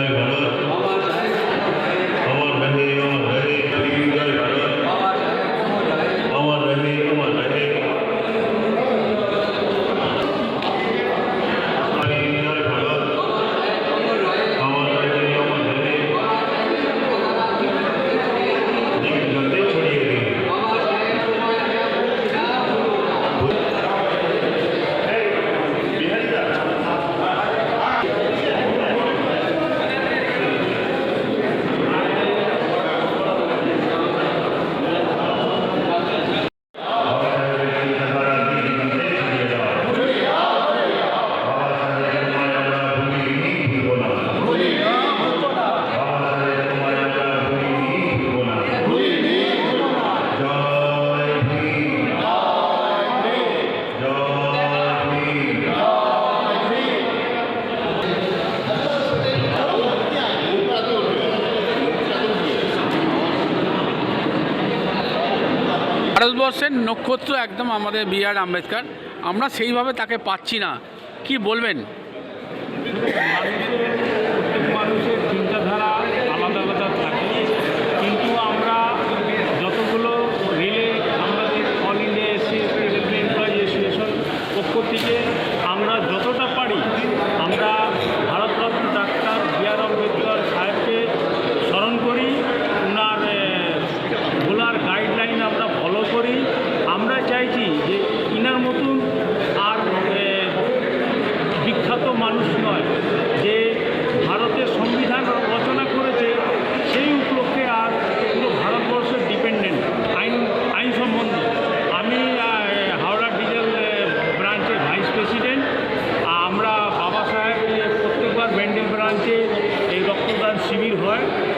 அவர் அவர் ভারতবর্ষের নক্ষত্র একদম আমাদের বি আর আম্বেদকর। আমরা সেইভাবে তাকে পাচ্ছি না। কি বলবেন? শিবির হয়।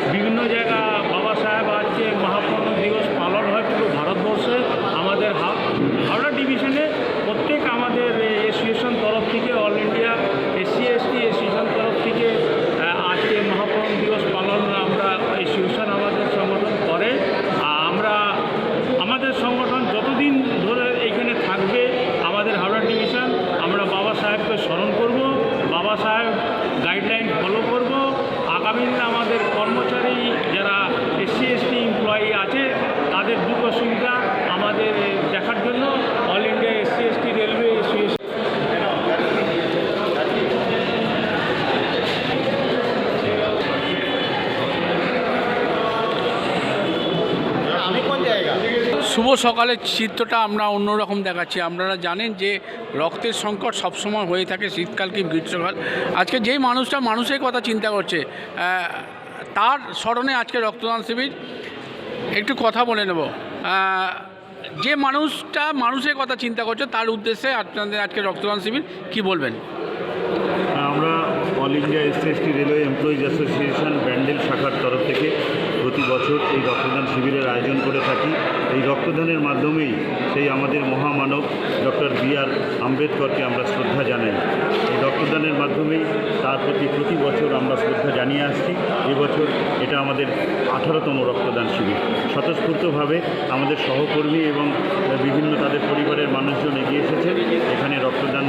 শুভ সকালের চিত্রটা আমরা অন্যরকম দেখাচ্ছি। আপনারা জানেন যে রক্তের সংকট সবসময় হয়ে থাকে শীতকাল কি গ্রীষ্মকাল। আজকে যেই মানুষটা মানুষের কথা চিন্তা করছে তার স্মরণে আজকে রক্তদান শিবির। একটু কথা বলে নেব। যে মানুষটা মানুষের কথা চিন্তা করছে, তার উদ্দেশ্যে আপনাদের আজকে রক্তদান শিবির কি বলবেন? আমরা All India SC railway employees association Bandel শাখার তরফ থেকে প্রতি বছর এই রক্তদান শিবিরের আয়োজন করে থাকি। এই রক্তদানের মাধ্যমেই সেই আমাদের মহামানব ডক্টর বি আর আম্বেদকরকে আমরা শ্রদ্ধা জানাই। এই রক্তদানের মাধ্যমেই তার প্রতি প্রতি বছর আমরা শ্রদ্ধা জানিয়ে আসছি। এবছর এটা আমাদের আঠারোতম রক্তদান শিবির। স্বতঃস্ফূর্তভাবে আমাদের সহকর্মী এবং বিভিন্ন তাদের পরিবারের মানুষজন এগিয়ে এসেছেন এখানে রক্তদান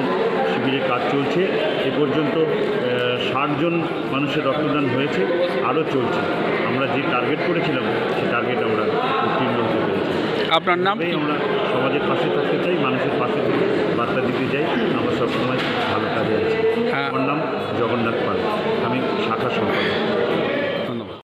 শিবিরে কাজ চলছে। এ পর্যন্ত ষাটজন মানুষের রক্তদান হয়েছে, আরও চলছে। আমরা যে টার্গেট করেছিলাম সেই টার্গেট আমরা উত্তীর্ণ হতে পেরেছি। আপনার নাম আমরা সমাজের পাশে থাকতে চাই মানুষের পাশে বার্তা দিতে চাই আমরা সবসময় ভালো কাজে আছি। হ্যাঁ। আমার নাম জগন্নাথ পাল আমি শাখা সম্পাদক।